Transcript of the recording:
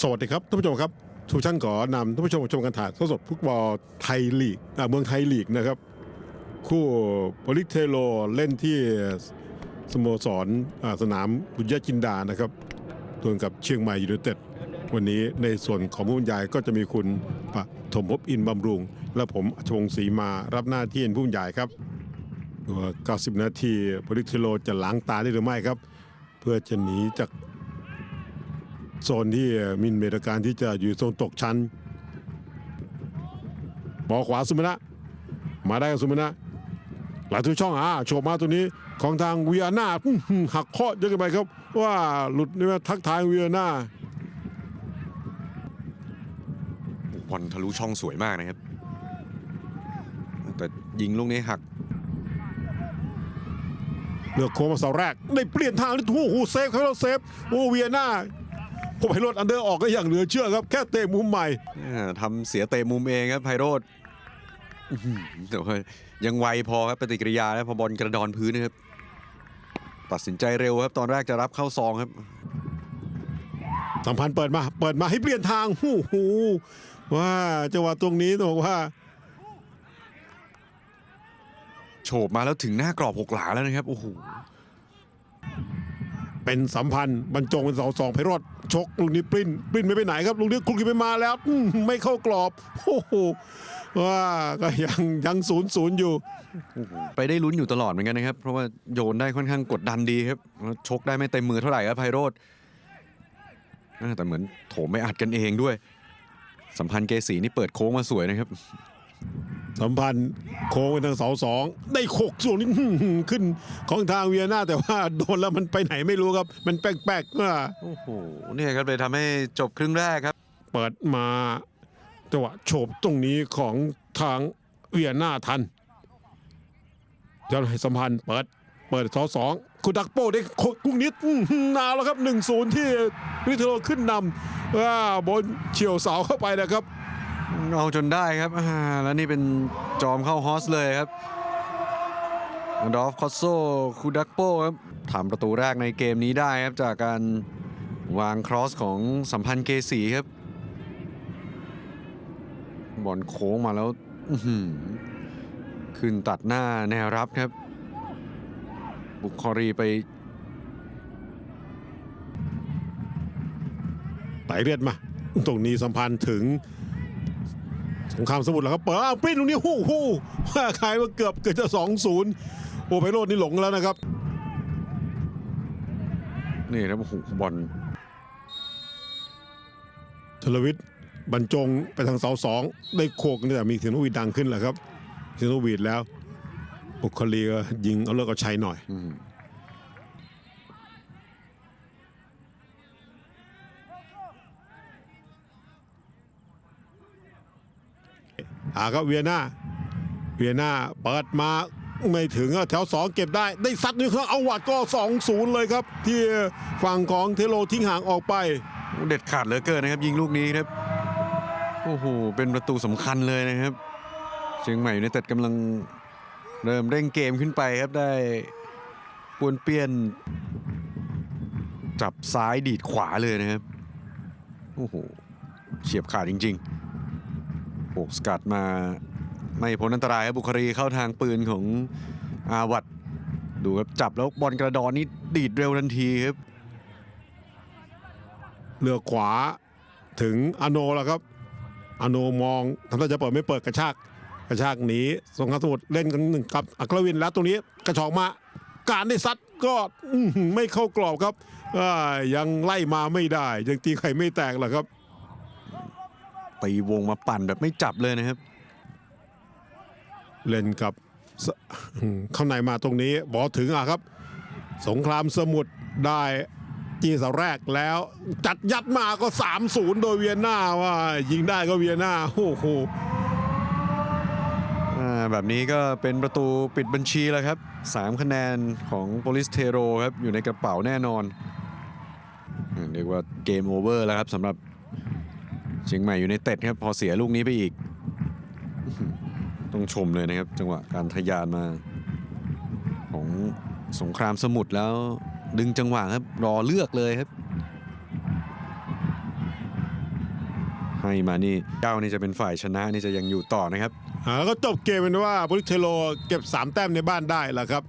สวัสดีครับท่านผู้ชมครับทุกท่านขอนำท่านผู้ชมชมการถ่ายทอดสดฟุตบอลไทยลีกอ่าเมืองไทยลีกนะครับ คู่โปลิเทโลเล่นที่สโมสรอ่าสนามบุญญาจินดานะครับดวลกับเชียงใหม่ยูไนเต็ดวันนี้ในส่วนของผู้บรรยายก็จะมีคุณปฐมภพอินบำรุง และผมชงศรีมารับหน้าที่เป็นผู้บรรยายครับตัว90 นาทีโปลิเทโลจะล้างตาได้หรือไม่ครับ เพื่อจะหนีจาก โซนที่มินเมตการที่จะอยู่โซนตกชั้น บอลขวาสุมานะมาได้กับสุมานะหลายทุกช่องอ่าโฉบมาตัวนี้ของทางเวียนาอื้อหือหักข้อเยอะเกันไปครับ ว่าหลุดนี่ว่าทักทายเวียนาบอลทะลุช่องสวยมากนะครับ แต่ยิงลูกนี้หักเลือกโค้งมาเสาแรก ได้เปลี่ยนทางนี่โอ้โหเซฟครับเราเซฟโอ้เวียนา ผมให้รถอันเดอร์ออกก็อย่างเหลือเชื่อครับ แค่เตะมุมใหม่อ่าทำเสียเตะมุมเองครับไพโรธอื้อหือแต่ว่ายังไวพอครับปฏิกิริยาแล้วพอบอลกระดอนพื้นนะครับ ตัดสินใจเร็วครับ ตอนแรกจะรับเข้าซองครับสัมพันธ์เปิดมา เปิดมาให้เปลี่ยนทางโอ้โหว่าจังหวะตรงนี้ต้องบอกว่าโฉบมาแล้วถึงหน้ากรอบหกหลาแล้วนะครับโอ้โห เป็นสัมพันธ์บรรจงเป็นสองสองไพโรดชกลูกนี้ปริ้นปริ้นไม่ไปไหนครับลูกนี้คลุกไปมาแล้วไม่เข้ากรอบโอ้โหว่าก็ยังยังศูนย์ศูนย์อยู่ ไปได้ลุ้นอยู่ตลอดเหมือนกันนะครับ เพราะว่าโยนได้ค่อนข้างกดดันดีครับชกได้ไม่เต็มมือเท่าไหร่ครับไพโรธอ่าแต่เหมือนโถมไม่อัดกันเองด้วย สัมพันธ์เกสีนี่เปิดโค้งมาสวยนะครับ สัมพันธ์โค้งไปทางเสาสองได้โขกส่วนนี้อื้อหือขึ้นของทางเวียนาแต่ว่าโดนแล้วมันไปไหนไม่รู้ครับ มันแป๊กๆว่าโอ้โหเนี่ยครับเลยทำให้จบครึ่งแรกครับ เปิดมาจังหวะโฉบตรงนี้ของทางเวียนาทันเจ้าให้สัมพันธ์เปิดเปิดเสาสองคุณดักโป้ได้โคกุ้งนิดอื้อหือนาวแล้วครับ1นศูนย์ที่วิทโลขึ้นนำว่าบนเฉียวเสาเข้าไปนะครับ เอาจนได้ครับแล้วนี่เป็นจอมเข้าฮอสเลยครับดอฟคอสโซคูดักโปครับทำประตูแรกในเกมนี้ได้ครับจากการวางครอสของสัมพันธ์เกสีครับบอลโค้งมาแล้วขึ้นตัดหน้าแนวรับครับ บุคคอรีไปไต่เลือดมา ตรงนี้สัมพันธ์ถึง สงครามสมุทรแล้วครับเปิดอ้าวปริ้นตรงนี้ฮู้ฮู้ว่าใครว่าเกือบเกือบจะสองศูนย์โอ้ไพโรดนี่หลงแล้วนะครับ นี่ครับโอ้โหบอลชลวิทย์บรรจงไปทางเสาสองได้โคกเนี่ยมีเสียงนกหวีดดังขึ้นแหละครับเสียงนกหวีดแล้วบุคลีก็ยิงเอาเลิกเอาชัยหน่อย อ่าครับเวียนาเวียนาเปิดมาไม่ถึงแถวสองเก็บได้ ได้ซัดนี่ครับเอาวัดก็2องศูนย์เลยครับ ที่ฝั่งของเทโลทิ้งห่างออกไปเด็ดขาดเหลือเกินนะครับ ยิงลูกนี้ครับโอ้โหเป็นประตูสำคัญเลยนะครับเชียงใหม่ยูไนเต็ดกำลังเริ่มเร่งเกมขึ้นไปครับได้ปวนเปี้ยน จับซ้ายดีดขวาเลยนะครับโอ้โหเฉียบขาดจริง ๆ โบกสกัดมาไม่พ้นอันตรายครับบุครีเข้าทางปืนของอาวัตดูครับจับแล้วบอลกระดอนนี่ดีดเร็วทันทีครับเลือกขวาถึงอโนแล้วครับ อโนมองทำท่าจะเปิดไม่เปิดกระชากกระชากหนีสงครามสมุทรเล่นกันหนึ่งกับอัครวินแล้วตรงนี้กระชอกมาการได้ซัดก็ไม่เข้ากรอบครับยังไล่มาไม่ได้ ยังตีไข่ไม่แตกหรอกครับ ตีวงมาปั่นแบบไม่จับเลยนะครับ เล่นกับสอืมเข้าในมาตรงนี้บอลถึงอะครับ สงครามสมุทรได้จีเสาแรกแล้ว จัดยัดมาก็ 3-0 โดยเวียนนาว่า ยิงได้ก็เวียนนาโอ้โหอ่าแบบนี้ก็เป็นประตูปิดบัญชีแล้วครับ 3 คะแนนของโปลิสเทโรครับ อยู่ในกระเป๋าแน่นอนอ่าเรียกว่าเกมโอเวอร์แล้วครับสำหรับ เชียงใหม่อยู่ในเต็ดครับ พอเสียลูกนี้ไปอีก ต้องชมเลยนะครับ จังหวะการทะยานมา ของสงครามสมุทรแล้วดึงจังหวะครับ รอเลือกเลยครับ ให้มานี่เก้านี่จะเป็นฝ่ายชนะนี่จะยังอยู่ต่อนะครับ อ่าก็จบเกมเป็นว่าโปลิเทโรเก็บ 3 แต้มในบ้านได้แล้วครับ